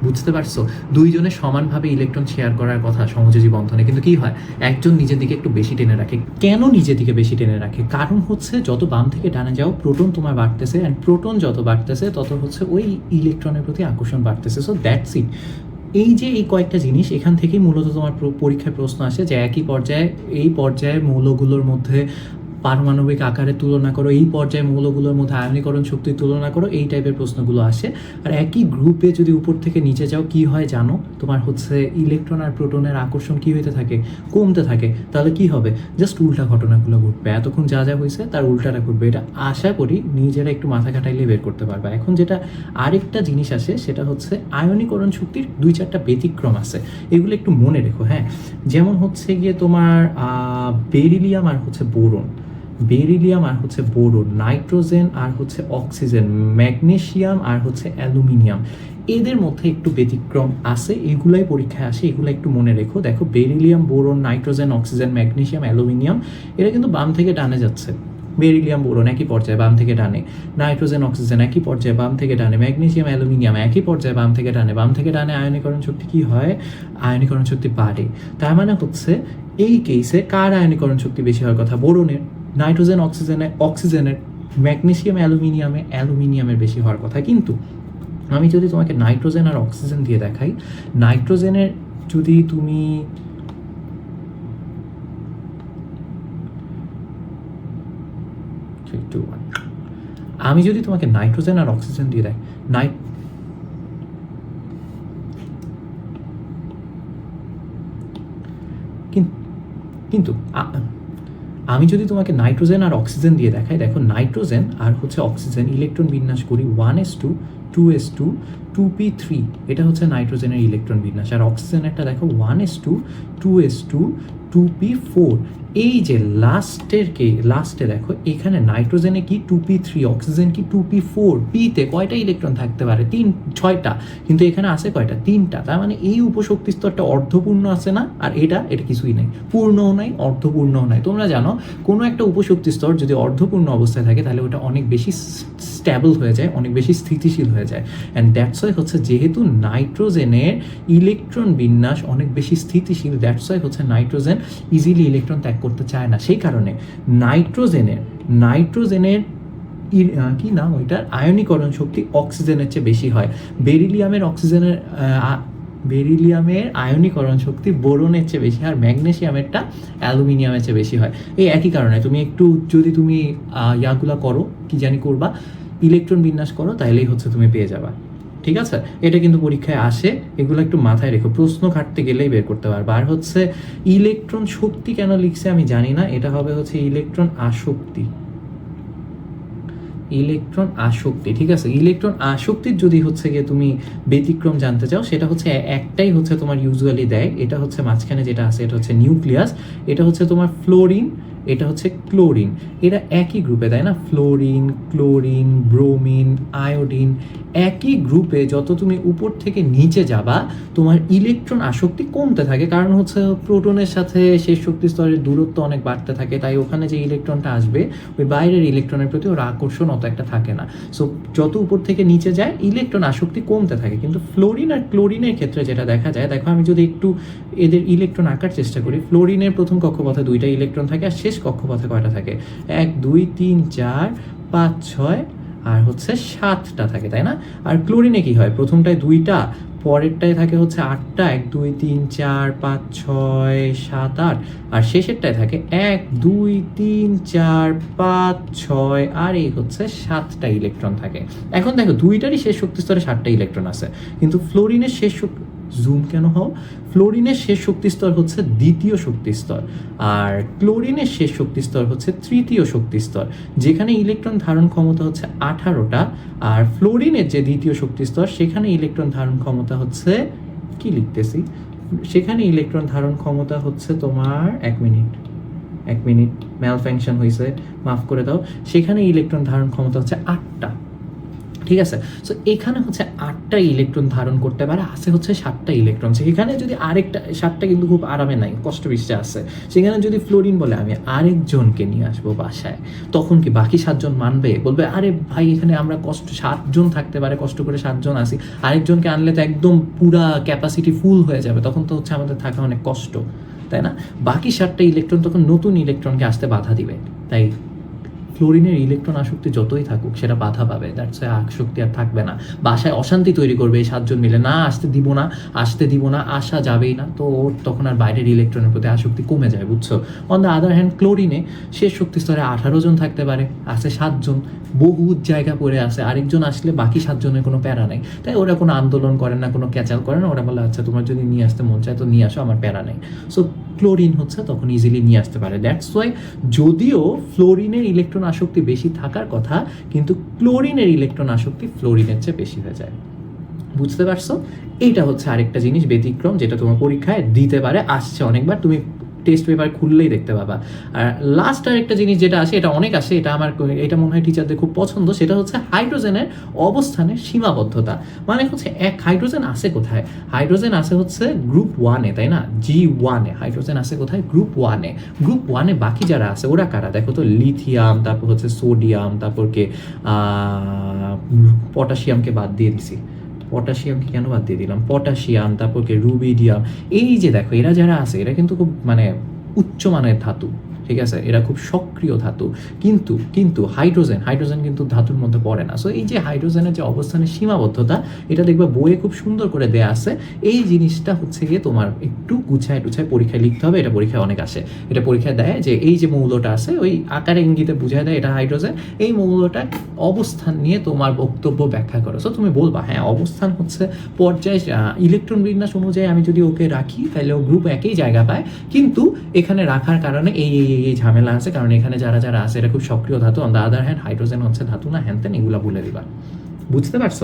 [SPEAKER 2] বুঝতে পারছ? দুইজনে সমানভাবে ইলেকট্রন শেয়ার করার কথা সমযোজী বন্ধনে, কিন্তু কি হয়? একজন নিজের দিকে একটু বেশি টেনে রাখে। কেন নিজের দিকে বেশি টেনে রাখে? কারণ হচ্ছে যত বাম থেকে ডানে যাও প্রোটন তোমার বাড়তেছে অ্যান্ড প্রোটন যত বাড়তেছে, তত হচ্ছে ওই ইলেকট্রনের প্রতি আকর্ষণ বাড়তেছে। সো দ্যাটস ইট এই যে এই কয়েকটা জিনিস, এখান থেকেই মূলত তোমার প্র- পরীক্ষায় প্রশ্ন আসে যে একই পর্যায়ে, এই পর্যায়ে মৌলগুলোর মধ্যে পারমাণবিক আকারের তুলনা করো, এই পর্যায়ে মৌলগুলোর মধ্যে আয়নীকরণ শক্তির তুলনা করো, এই টাইপের প্রশ্নগুলো আসে। আর একই গ্রুপে যদি উপর থেকে নিচে যাও, কি হয় জানো? তোমার হচ্ছে ইলেকট্রন আর প্রোটনের আকর্ষণ কি হইতে থাকে? কমতে থাকে। তাহলে কি হবে? জাস্ট উল্টা ঘটনাগুলো ঘটবে। এতক্ষণ যা যা হয়েছে তার উল্টাটা ঘটবে। এটা আশা করি নিজেরা একটু মাথা খাটাইলে বের করতে পারবে। এখন যেটা আরেকটা জিনিস আসে, সেটা হচ্ছে আয়নীকরণ শক্তির দুই চারটা ব্যতিক্রম আছে। এগুলো একটু মনে রেখো হ্যাঁ? যেমন হচ্ছে গিয়ে তোমার বেরিলিয়াম আর হচ্ছে বোরন। বেরিলিয়াম আর হচ্ছে বোরন, নাইট্রোজেন আর হচ্ছে অক্সিজেন ম্যাগনেসিয়াম আর হচ্ছে অ্যালুমিনিয়াম। এদের মধ্যে একটু ব্যতিক্রম আছে, এগুলাই পরীক্ষায় আসে, এগুলো একটু মনে রেখো। দেখো, beryllium, boron, nitrogen, oxygen magnesium aluminium, এরা কিন্তু বাম থেকে ডানে যাচ্ছে। বেরিলিয়াম, বোরন একই পর্যায়ে বাম থেকে ডানে। নাইট্রোজেন, অক্সিজেন একই পর্যায়ে বাম থেকে ডানে। ম্যাগনেসিয়াম অ্যালুমিনিয়াম একই পর্যায়ে বাম থেকে ডানে। বাম থেকে ডানে আয়নীকরণ শক্তি কি হয়? আয়নীকরণ শক্তি বাড়ে। তার মানে হচ্ছে, এই কেসে কার আয়নীকরণ শক্তি বেশি হওয়ার কথা? বোরনের। নাইট্রোজেন, অক্সিজেনে, অক্সিজেনের, ম্যাগনেশিয়াম, অ্যালুমিনিয়ামে, অ্যালুমিনিয়ামের বেশি হওয়ার কথা কিন্তু আমি যদি তোমাকে নাইট্রোজেন আর অক্সিজেন দিয়ে দেখাই, নাইট্রোজেনের যদি তুমি. আমি যদি তোমাকে নাইট্রোজেন আর অক্সিজেন দিয়ে দেয় নাইট কিন- কিন্তু আমি যদি তোমাকে নাইট্রোজেন আর অক্সিজেন দিয়ে দেখাই, দেখো নাইট্রোজেন আর হচ্ছে অক্সিজেন, ইলেকট্রন বিন্যাস করি one S two two S two two P three, এটা হচ্ছে নাইট্রোজেনের ইলেকট্রন বিন্যাস। আর অক্সিজেনেরটা দেখো, one S two two S two two P four এই যে লাস্টের কে, লাস্টে দেখো, এখানে নাইট্রোজেনে কি? টু পি থ্রি, অক্সিজেন কি? টু পি ফোর, পিতে কয়টা ইলেকট্রন থাকতে পারে? তিন, ছয়টা। কিন্তু এখানে আছে কয়টা? তিনটা। তার মানে এই উপশক্তি স্তরটা অর্ধপূর্ণ আছে না? আর এটা এটা কিছুই নাই। পূর্ণও নাই, অর্ধপূর্ণও নাই। তোমরা জানো, কোনো একটা উপশক্তি স্তর যদি অর্ধপূর্ণ অবস্থায় থাকে, তাহলে ওটা অনেক বেশি স্ট্যাবল হয়ে যায়, অনেক বেশি স্থিতিশীল হয়ে যায়। অ্যান্ড দ্যাটস ওয়াই হচ্ছে যেহেতু নাইট্রোজেনের ইলেকট্রন বিন্যাস অনেক বেশি স্থিতিশীল দ্যাটস ওয়াই হচ্ছে নাইট্রোজেন ইজিলি ইলেকট্রন ত্যাগ করতে চায় না। সেই কারণে নাইট্রোজেনের নাইট্রোজেনের কি নাম ওইটার? আয়নীকরণ শক্তি অক্সিজেনের চেয়ে বেশি হয়। বেরিলিয়ামের অক্সিজেনের বেরিলিয়ামের আয়নীকরণ শক্তি বোরনের চেয়ে বেশি আর ম্যাগনেসিয়ামেরটা অ্যালুমিনিয়ামের চেয়ে বেশি হয়। এই একই কারণে তুমি একটু যদি তুমি ইয়াগুলা করো, কি জানি করবা, ইলেকট্রন বিন্যাস করো তাহলেই হচ্ছে তুমি পেয়ে যাবা। ঠিক আছে? এটা কিন্তু পরীক্ষায় আসে। এগুলো একটু মাথায় রেখো। প্রশ্ন ঘাটতে গেলেই বের করতে পারবে। আর হচ্ছে, ইলেকট্রন শক্তি কেন লিখছে আমি জানি না। এটা হবে হচ্ছে ইলেকট্রন আসক্তি। ইলেকট্রন আসক্তি, ঠিক আছে? ইলেকট্রন আসক্তির যদি হচ্ছে গিয়ে তুমি ব্যতিক্রম জানতে চাও, সেটা হচ্ছে একটাই হচ্ছে তোমার ইউজুয়ালি দেয়। এটা হচ্ছে মাঝখানে যেটা আছে, এটা হচ্ছে নিউক্লিয়াস এটা হচ্ছে তোমার ফ্লোরিন এটা হচ্ছে ক্লোরিন। এরা একই গ্রুপে তাই না? ফ্লোরিন, ক্লোরিন, ব্রোমিন, আয়োডিন একই গ্রুপে যত তুমি উপর থেকে নিচে যাবা, তোমার ইলেকট্রন আসক্তি কমতে থাকে। কারণ হচ্ছে প্রোটনের সাথে শেষ শক্তি স্তরের দূরত্ব অনেক বাড়তে থাকে, তাই ওখানে যে ইলেকট্রনটা আসবে, ওই বাইরের ইলেকট্রনের প্রতি ওর আকর্ষণ অত একটা থাকে না। সো যত উপর থেকে নিচে যায় ইলেকট্রন আসক্তি কমতে থাকে। কিন্তু ফ্লোরিন আর ক্লোরিনের ক্ষেত্রে যেটা দেখা যায়, দেখো আমি যদি একটু এদের ইলেকট্রন আঁকার চেষ্টা করি, ফ্লোরিনের প্রথম কক্ষপথে দুইটা ইলেকট্রন থাকে আর শেষ কক্ষপথে কয়টা থাকে? এক, দুই, তিন, চার, পাঁচ, ছয় আর হচ্ছে সাতটা থাকে, তাই না? আর ক্লোরিনে কি হয়? প্রথমটায় দুইটা, পরেরটায় থাকে হচ্ছে আটটা, এক, দুই, তিন, চার, পাঁচ, ছয়, সাত, আট আর শেষেরটায় থাকে এক, দুই, তিন, চার, পাঁচ, ছয় আর এই হচ্ছে সাতটা ইলেকট্রন থাকে। এখন দেখো, দুইটারই শেষ শক্তি স্তরে সাতটা ইলেকট্রন আছে, কিন্তু ফ্লোরিনের শেষ শক্তি জুম কেন হও? ফ্লোরিনের শেষ শক্তি স্তর হচ্ছে দ্বিতীয় শক্তি স্তর আর ক্লোরিনের শেষ শক্তি স্তর হচ্ছে তৃতীয় শক্তি স্তর যেখানে ইলেকট্রন ধারণ ক্ষমতা হচ্ছে আঠারোটা, আর ফ্লোরিনের যে দ্বিতীয় শক্তি স্তর সেখানে ইলেকট্রন ধারণ ক্ষমতা হচ্ছে, কি লিখতেছি? সেখানে ইলেকট্রন ধারণ ক্ষমতা হচ্ছে তোমার, এক মিনিট এক মিনিট ম্যাল ফাংশন হয়েছে মাফ করে দাও। সেখানে ইলেকট্রন ধারণ ক্ষমতা হচ্ছে আটটা। ঠিক আছে? সো এখানে হচ্ছে আটটা ইলেকট্রন ধারণ করতে পারে, আছে হচ্ছে সাতটা ইলেকট্রন সেখানে যদি আরেকটা, সাতটা কিন্তু খুব আরামে নাই, কষ্ট বেশি আছে। সেখানে যদি ফ্লোরিন বলে, আমি আরেকজনকে নিয়ে আসব বাসায়, তখন কি বাকি সাতজন মানবে? বলবে, আরে ভাই, এখানে আমরা কষ্ট, সাতজন থাকতে পারে, কষ্ট করে সাতজন আসি আরেকজনকে আনলে তো একদম পুরা ক্যাপাসিটি ফুল হয়ে যাবে, তখন তো হচ্ছে আমাদের থাকা অনেক কষ্ট। তাই না? বাকি সাতটা ইলেকট্রন তখন নতুন ইলেকট্রনকে আসতে বাধা দিবে। তাই ফ্লোরিনের ইলেকট্রন আসক্তি যতই থাকুক, সেটা বাধা পাবে। দ্যাটস আসক্তি আর থাকবে না। বাসায় অশান্তি তৈরি করবে এই সাতজন মিলে। না, আসতে দিব না, আসতে দিব না, আসা যাবেই না। তো ওর তখন আর বাইরের ইলেকট্রনের প্রতি আসক্তি কমে যায়, বুঝছ? অন দ্য আদার হ্যান্ড ক্লোরিনে শেষ শক্তি স্তরে আঠারো জন থাকতে পারে, আছে সাতজন বহু জায়গা পড়ে আছে। আরেকজন আসলে বাকি সাতজনের কোনো প্যারা নেই। তাই ওরা কোনো আন্দোলন করে না, কোনো ক্যাচাল করে না। ওরা বলে আচ্ছা তোমার যদি নিয়ে আসতে মন চায়, তো নিয়ে আসো, আমার প্যারা নেই। সো ক্লোরিন হচ্ছে, তখন ইজিলি নিয়ে আসতে পারে। দ্যাটস ওয়াই যদিও ফ্লোরিনের ইলেকট্রন আসক্তি বেশি থাকার কথা, কিন্তু ক্লোরিনের ইলেকট্রন আসক্তি ফ্লোরিনের চেয়ে বেশি হয়ে যায়। বুঝতে পারছ? এইটা হচ্ছে আরেকটা জিনিস ব্যতিক্রম, যেটা তোমার পরীক্ষায় দিতে পারে, আসছে অনেকবার। তুমি টেস্ট পেপার খুললেই দেখতে পাবা। আর লাস্ট আর একটা জিনিস যেটা আসে, এটা অনেক আসে, এটা আমার এটা মনে হয় টিচারদের খুব পছন্দ, সেটা হচ্ছে হাইড্রোজেনের অবস্থানের সীমাবদ্ধতা। মানে হচ্ছে এক হাইড্রোজেন আছে কোথায়? হাইড্রোজেন আছে হচ্ছে গ্রুপ ওয়ানে তাই না? জি ওয়ানে হাইড্রোজেন আছে কোথায়? গ্রুপ ওয়ানে গ্রুপ ওয়ানে বাকি যারা আছে, ওরা কারা? দেখো তো লিথিয়াম তারপর হচ্ছে সোডিয়াম তারপর কে পটাশিয়ামকে বাদ দিয়ে দিছি। পটাশিয়ামকে কেন বাদ দিয়ে দিলাম? পটাশিয়াম তারপরকে রুবিডিয়াম, এই যে দেখো, এরা যারা আছে, এরা কিন্তু খুব মানে উচ্চমানের ধাতু। ঠিক আছে? এরা খুব সক্রিয় ধাতু। কিন্তু কিন্তু হাইড্রোজেন হাইড্রোজেন কিন্তু ধাতুর মধ্যে পড়ে না। সো এই যে হাইড্রোজেনের যে অবস্থানের সীমাবদ্ধতা, এটা দেখবে বইয়ে খুব সুন্দর করে দেয়া আছে। এই জিনিসটা হচ্ছে গিয়ে তোমার একটু গুছায় টুছায় পরীক্ষায় লিখতে হবে। এটা পরীক্ষায় অনেক আসে। এটা পরীক্ষায় দেয় যে এই যে মৌলটা আছে, ওই আকারে ইঙ্গিতে বুঝায় দেয় এটা হাইড্রোজেন। এই মৌলটা অবস্থান নিয়ে তোমার বক্তব্য ব্যাখ্যা করো। সো তুমি বলবা হ্যাঁ অবস্থান হচ্ছে পর্যায়ে ইলেকট্রন বিন্যাস অনুযায়ী আমি যদি ওকে রাখি, তাহলে ও গ্রুপ একই জায়গা পায়। কিন্তু এখানে রাখার কারণে এই এই এই এই ঝামেলা আছে, কারণ এখানে যারা যারা আছে এটা খুব সক্রিয় ধাতু। On the other hand hydrogen হচ্ছে ধাতু না হ্যান এগুলো বলে দিবা। বুঝতে পারছ?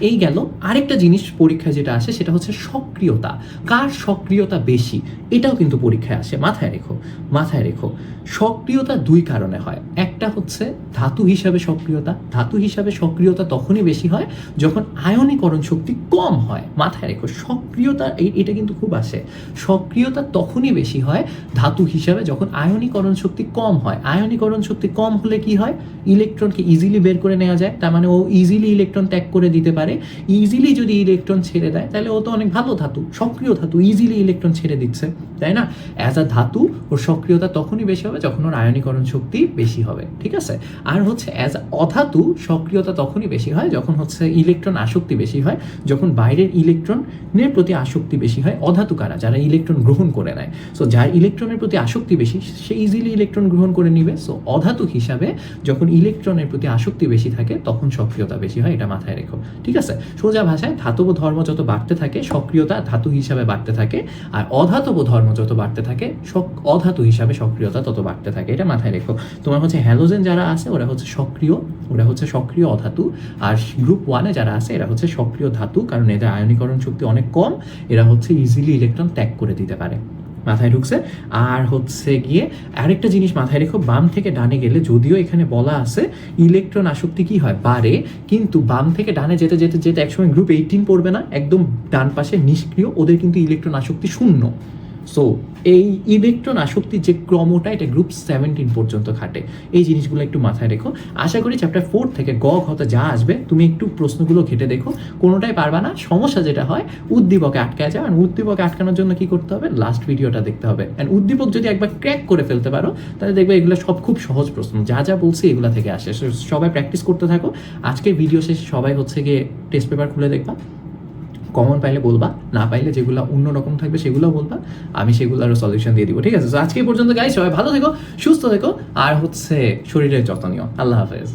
[SPEAKER 2] এই গেল আরেকটা জিনিস পরীক্ষায় যেটা আসে, সেটা হচ্ছে সক্রিয়তা। কার সক্রিয়তা বেশি? এটাও কিন্তু পরীক্ষায় আসে। মাথায় রেখো মাথায় রেখো। সক্রিয়তা দুই কারণে হয়। একটা হচ্ছে ধাতু হিসাবে সক্রিয়তা। ধাতু হিসাবে সক্রিয়তা তখনই বেশি হয় যখন আয়নীকরণ শক্তি কম হয়। মাথায় রেখো, সক্রিয়তা এটা কিন্তু খুব আসে। সক্রিয়তা তখনই বেশি হয় ধাতু হিসাবে যখন আয়নীকরণ শক্তি কম হয়। আয়নীকরণ শক্তি কম হলে কি হয়? ইলেকট্রনকে ইজিলি বের করে নেওয়া যায়। তার মানে ও ইজিলি ইলেকট্রন ত্যাগ করে দিতে পারে। ইজিলি যদি ইলেকট্রন ছেড়ে দেয়, তাহলে ও তো অনেক ভালো ধাতু, সক্রিয় ধাতু ইজিলি ইলেকট্রন ছেড়ে দিচ্ছে, তাই না? অ্যাজ আ ধাতু, ওর সক্রিয়তা তখনই বেশি হবে যখন ওর আয়নীকরণ শক্তি বেশি হবে, ঠিক আছে? আর হচ্ছে অ্যাজ অধাতু, সক্রিয়তা তখনই বেশি হয় যখন হচ্ছে ইলেকট্রন আসক্তি বেশি হয়, যখন বাইরের ইলেকট্রনের প্রতি আসক্তি বেশি হয় অধাতু কারা, যারা ইলেকট্রন গ্রহণ করে নেয়। সো যার ইলেকট্রনের প্রতি আসক্তি বেশি, সে ইজিলি ইলেকট্রন গ্রহণ করে নিবে। সো অধাতু হিসাবে যখন ইলেকট্রনের প্রতি আসক্তি বেশি থাকে, তখন সক্রিয়তা বেশি হয়, এটা মাথায় রেখো, ঠিক আছে? সোজা ভাষায় ধাতব ধর্ম যত বাড়তে থাকে, সক্রিয়তা ধাতু হিসাবে বাড়তে থাকে, আর অধাতব ধর্ম যত বাড়তে থাকে অধাতু হিসাবে সক্রিয়তা তত বাড়তে থাকে। এটা মাথায় রেখো। তোমার হচ্ছে হ্যালোজেন যারা আছে, ওরা হচ্ছে সক্রিয়, ওরা হচ্ছে সক্রিয় অধাতু, আর গ্রুপ ওয়ানে যারা আছে, এরা হচ্ছে সক্রিয় ধাতু, কারণ এদের আয়নীকরণ শক্তি অনেক কম, এরা হচ্ছে ইজিলি ইলেকট্রন ত্যাগ করে দিতে পারে। মাথায় ঢুকছে। আর হচ্ছে গিয়ে আরেকটা জিনিস মাথায় রেখো, বাম থেকে ডানে গেলে যদিও এখানে বলা আছে ইলেকট্রন আসক্তি কি হয়? বাড়ে, কিন্তু বাম থেকে ডানে যেতে যেতে যেতে একসময় গ্রুপ এইটিন পড়বে না, একদম ডান পাশে নিষ্ক্রিয়, ওদের কিন্তু ইলেকট্রন আসক্তি শূন্য। সো এই ইলেকট্রন আসক্তির যে ক্রমটা, এটা গ্রুপ সেভেন্টিন পর্যন্ত খাটে। এই জিনিসগুলো একটু মাথায় রেখো। আশা করি চ্যাপ্টার ফোর থেকে গ হতে যা আসবে, তুমি একটু প্রশ্নগুলো ঘেটে দেখো। কোনোটাই পারবা না। সমস্যা যেটা হয়, উদ্দীপকে আটকায় যায় আর উদ্দীপকে আটকানোর জন্য কি করতে হবে? লাস্ট ভিডিওটা দেখতে হবে। অ্যান্ড উদ্দীপক যদি একবার ক্র্যাক করে ফেলতে পারো, তাহলে দেখবে এগুলো সব খুব সহজ প্রশ্ন। যা যা বলছি এগুলো থেকে আসে। সবাই প্র্যাকটিস করতে থাকো। আজকের ভিডিও শেষে সবাই হচ্ছে গিয়ে টেস্ট পেপার খুলে দেখবা। কমন পাইলে বলবা, না পাইলে যেগুলো অন্য রকম থাকবে সেগুলো বলবা, আমি সেগুলোরও সলিউশন দিয়ে দিব, ঠিক আছে? আজকে পর্যন্ত গাই সবাই ভালো থেকো, সুস্থ থেকো, আর হচ্ছে শরীরের যত্ন নিও। আল্লাহ হাফেজ।